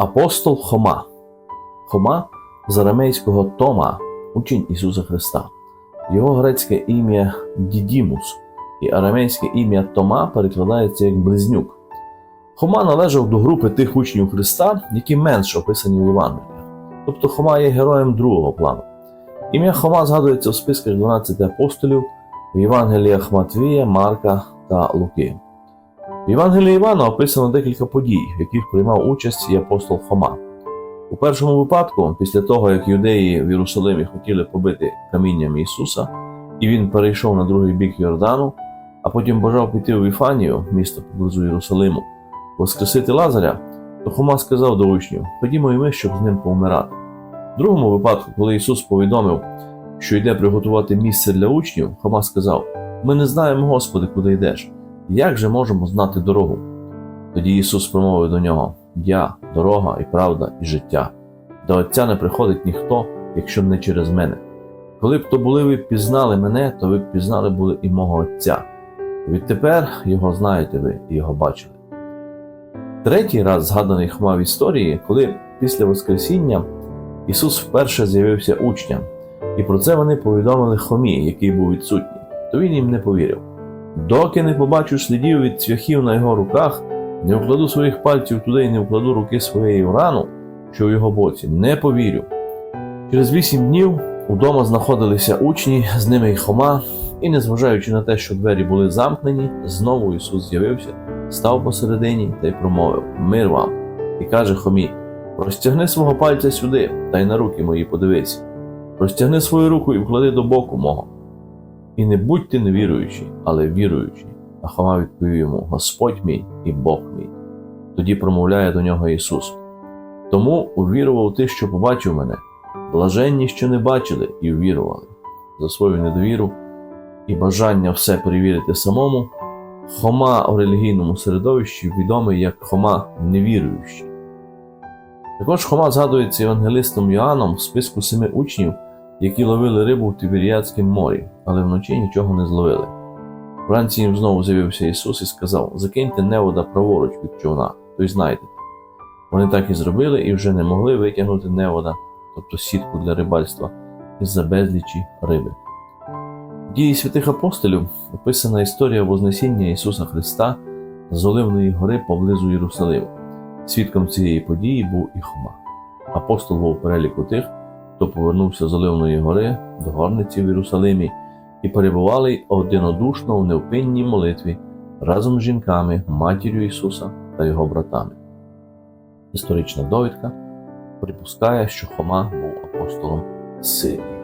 Апостол Хома. Хома з арамейського Тома, учень Ісуса Христа. Його грецьке ім'я Дідімус і арамейське ім'я Тома перекладається як близнюк. Хома належав до групи тих учнів Христа, які менш описані в Євангеліях. Тобто Хома є героєм другого плану. Ім'я Хома згадується у списках 12 апостолів в Євангеліях Матвія, Марка та Луки. В Євангелії Івана описано декілька подій, в яких приймав участь і апостол Хома. У першому випадку, після того, як юдеї в Єрусалимі хотіли побити камінням Ісуса, і він перейшов на другий бік Йордану, а потім бажав піти у Віфанію, місто поблизу Єрусалиму, воскресити Лазаря, то Хома сказав до учнів: Ходімо і ми, щоб з ним повмирати. В другому випадку, коли Ісус повідомив, що йде приготувати місце для учнів, Хома сказав: Ми не знаємо, Господи, куди йдеш. Як же можемо знати дорогу? Тоді Ісус промовив до нього: Я, дорога і правда, і життя. До Отця не приходить ніхто, якщо не через мене. Коли б то були ви пізнали мене, то ви б пізнали були і мого Отця. Відтепер його знаєте ви і його бачили. Третій раз згаданий хма в історії, коли після Воскресіння Ісус вперше з'явився учням, і про це вони повідомили Хомі, який був відсутній, то він їм не повірив. Доки не побачу слідів від цвяхів на його руках, не вкладу своїх пальців туди і не вкладу руки своєї в рану, що в його боці, не повірю. Через вісім днів удома знаходилися учні, з ними й Хома, і, незважаючи на те, що двері були замкнені, знову Ісус з'явився, став посередині та й промовив Мир вам! І каже Хомі: Розтягни свого пальця сюди, та й на руки мої подивись. Розтягни свою руку і вклади до боку мого. І не будьте невіруючі, але віруючі. А Хома відповів йому: Господь мій і Бог мій. Тоді промовляє до нього Ісус. Тому увірував ти, що побачив мене, блаженні, що не бачили, і увірували. За свою недовіру і бажання все перевірити самому, Хома у релігійному середовищі відомий як Хома невіруючий. Також Хома згадується євангелистом Йоанном в списку семи учнів, які ловили рибу в Тиберіадському морі, але вночі нічого не зловили. Вранці їм знову з'явився Ісус і сказав: Закиньте невода праворуч від човна, то й знайдете. Вони так і зробили і вже не могли витягнути невода, тобто сітку для рибальства, із-за безлічі риби. В дії святих апостолів описана історія Вознесіння Ісуса Христа з Оливної гори поблизу Єрусалиму. Свідком цієї події був і Хома. Апостол був у переліку тих, хто повернувся з Оливної гори до горниці в Єрусалимі і перебували одинодушно в невпинній молитві разом з жінками, матір'ю Ісуса та його братами. Історична довідка припускає, що Хома був апостолом Сирії.